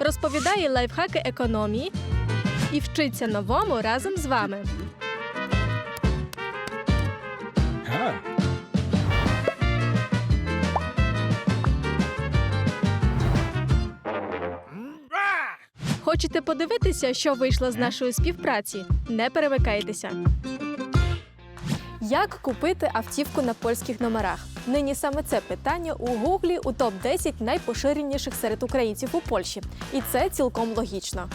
розповідає лайфхаки економії і вчиться новому разом з вами. Хочете подивитися, що вийшло з нашої співпраці? Не перемикайтеся. Як купити автівку на польських номерах? Нині саме це питання у Гуглі у топ 10 найпоширеніших серед українців у Польщі, і це цілком логічно.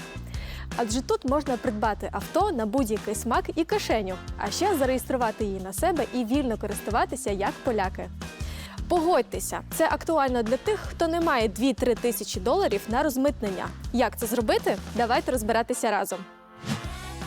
Адже тут можна придбати авто на будь-який смак і кишеню, а ще зареєструвати її на себе і вільно користуватися як поляки. Погодьтеся, це актуально для тих, хто не має 2-3 тисячі доларів на розмитнення. Як це зробити? Давайте розбиратися разом.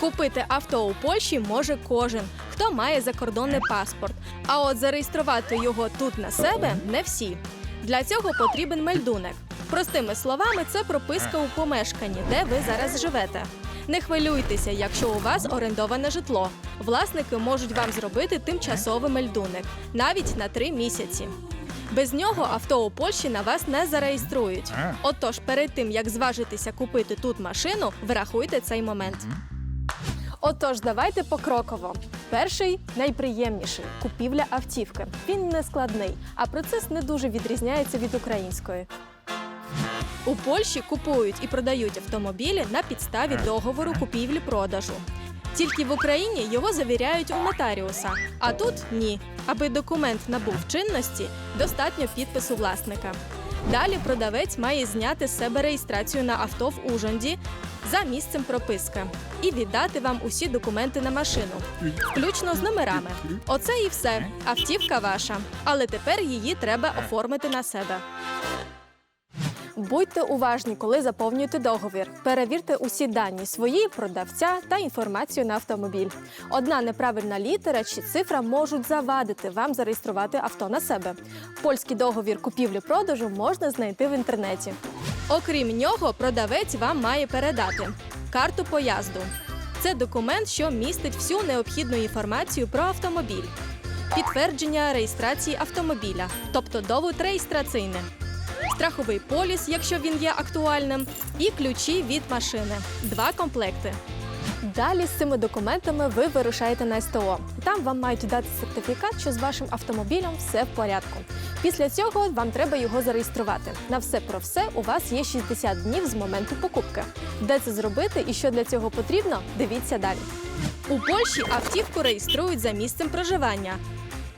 Купити авто у Польщі може кожен, хто має закордонний паспорт. А от зареєструвати його тут на себе не всі. Для цього потрібен мельдунек. Простими словами, це прописка у помешканні, де ви зараз живете. Не хвилюйтеся, якщо у вас орендоване житло. Власники можуть вам зробити тимчасовий мельдунек навіть на три місяці. Без нього авто у Польщі на вас не зареєструють. Отож, перед тим як зважитися купити тут машину, врахуйте цей момент. Отож, давайте покроково. Перший найприємніший купівля автівки. Він не складний, а процес не дуже відрізняється від української. У Польщі купують і продають автомобілі на підставі договору купівлі-продажу. Тільки в Україні його завіряють у нотаріуса, а тут ні. Аби документ набув чинності, достатньо підпису власника. Далі продавець має зняти з себе реєстрацію на авто в Ужонді за місцем прописки і віддати вам усі документи на машину, включно з номерами. Оце і все. Автівка ваша. Але тепер її треба оформити на себе. Будьте уважні, коли заповнюєте договір. Перевірте усі дані свої, продавця та інформацію на автомобіль. Одна неправильна літера чи цифра можуть завадити вам зареєструвати авто на себе. Польський договір купівлі-продажу можна знайти в інтернеті. Окрім нього, продавець вам має передати карту поязду. Це документ, що містить всю необхідну інформацію про автомобіль, підтвердження реєстрації автомобіля, тобто довод реєстраційний страховий поліс, якщо він є актуальним, і ключі від машини два комплекти. Далі з цими документами ви вирушаєте на СТО. Там вам мають дати сертифікат, що з вашим автомобілем все в порядку. Після цього вам треба його зареєструвати. На все про все у вас є 60 днів з моменту покупки. Де це зробити і що для цього потрібно, дивіться далі. У Польщі автівку реєструють за місцем проживання,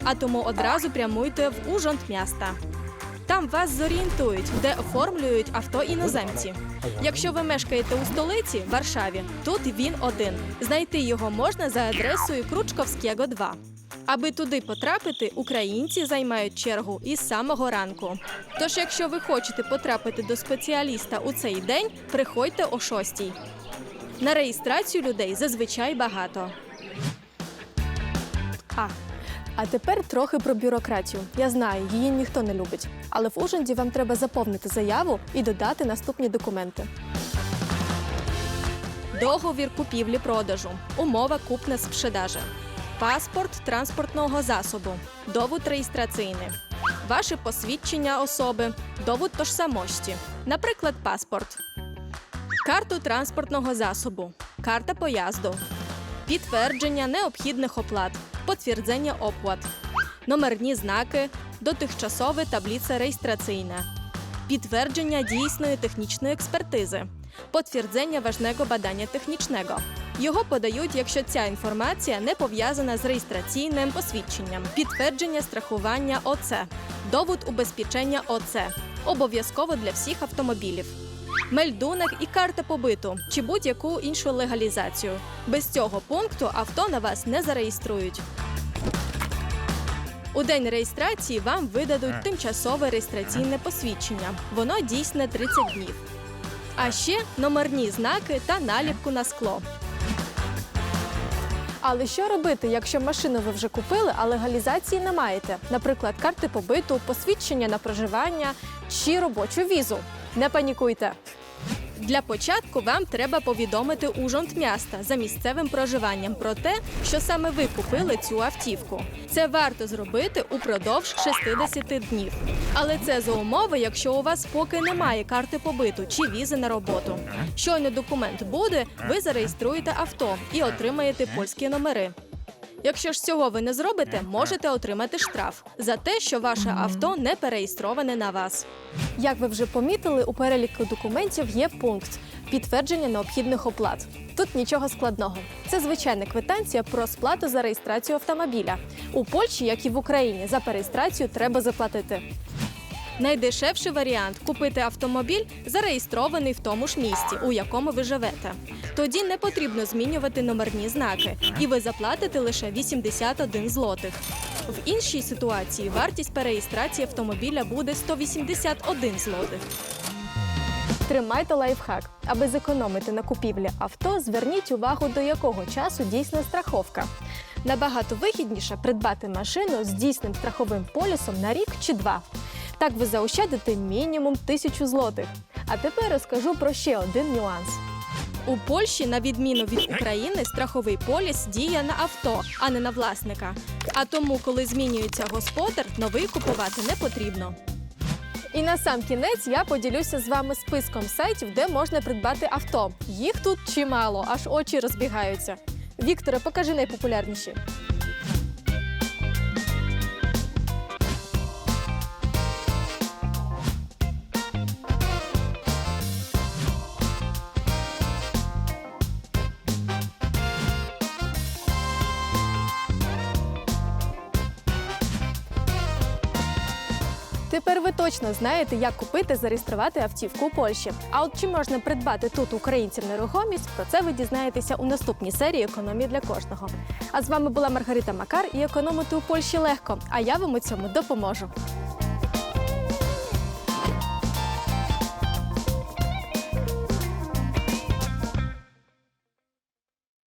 а тому одразу прямуйте в Ужонт міста. Там вас зорієнтують, де оформлюють авто іноземці. Якщо ви мешкаєте у столиці Варшаві, тут він один. Знайти його можна за адресою Кручковського 2. Аби туди потрапити, українці займають чергу із самого ранку. Тож, якщо ви хочете потрапити до спеціаліста у цей день, приходьте о 6. На реєстрацію людей зазвичай багато. А, а тепер трохи про бюрократію. Я знаю, її ніхто не любить. Але в Ужанді вам треба заповнити заяву і додати наступні документи. Договір купівлі-продажу. Умова купна спrzedажа. Паспорт транспортного засобу. Довод реєстраційний. Ваше посвідчення особи. Довод тожсамості. Наприклад, паспорт. Карту транспортного засобу. Карта поязду. Підтвердження необхідних оплат. Potwierdzenie opłat. Номерні знаки, дотихчасове таблиця реєстраційна. Підтвердження дійсної технічної експертизи. Potwierdzenie ważnego badania технічного. Його подають, якщо ця інформація не пов'язана з реєстраційним посвідченням. Підтвердження страхування ОЦ. Довод убезпечення ОЦ. Обов'язково для всіх автомобілів. Мельдунок і карта побиту чи будь-яку іншу легалізацію. Без цього пункту авто на вас не зареєструють. У день реєстрації вам видадуть тимчасове реєстраційне посвідчення. Воно дійсне 30 днів. А ще номерні знаки та наліпку на скло. Але що робити, якщо машину ви вже купили, а легалізації не маєте? Наприклад, карти побиту, посвідчення на проживання чи робочу візу? Не панікуйте. Для початку вам треба повідомити Ужонтмяста за місцевим проживанням про те, що саме ви купили цю автівку. Це варто зробити упродовж 60 днів. Але це за умови, якщо у вас поки немає карти побиту чи візи на роботу. Щойно документ буде, ви зареєструєте авто і отримаєте польські номери. Якщо ж цього ви не зробите, можете отримати штраф за те, що ваше авто не переєстроване на вас. Як ви вже помітили, у переліку документів є пункт підтвердження необхідних оплат. Тут нічого складного. Це звичайна квитанція про сплату за реєстрацію автомобіля. У Польщі, як і в Україні, за переєстрацію треба заплатити. Найдешевший варіант купити автомобіль, зареєстрований в тому ж місті, у якому ви живете. Тоді не потрібно змінювати номерні знаки, і ви заплатите лише 81 злотих. В іншій ситуації вартість переєстрації автомобіля буде 181 злотих. Тримайте лайфхак. Аби зекономити на купівлі авто, зверніть увагу, до якого часу дійсна страховка. Набагато вигідніше придбати машину з дійсним страховим полісом на рік чи два. Так ви заощадите мінімум тисячу злотих. А тепер розкажу про ще один нюанс. У Польщі, на відміну від України, страховий поліс діє на авто, а не на власника. А тому, коли змінюється господар, новий купувати не потрібно. І на сам кінець я поділюся з вами списком сайтів, де можна придбати авто. Їх тут чимало, аж очі розбігаються. Вікторе, покажи найпопулярніші. Тепер ви точно знаєте, як купити зареєструвати автівку у Польщі. А от чи можна придбати тут українцям нерухомість, про це ви дізнаєтеся у наступній серії економії для кожного. А з вами була Маргарита Макар і економити у Польщі легко. А я вам у цьому допоможу.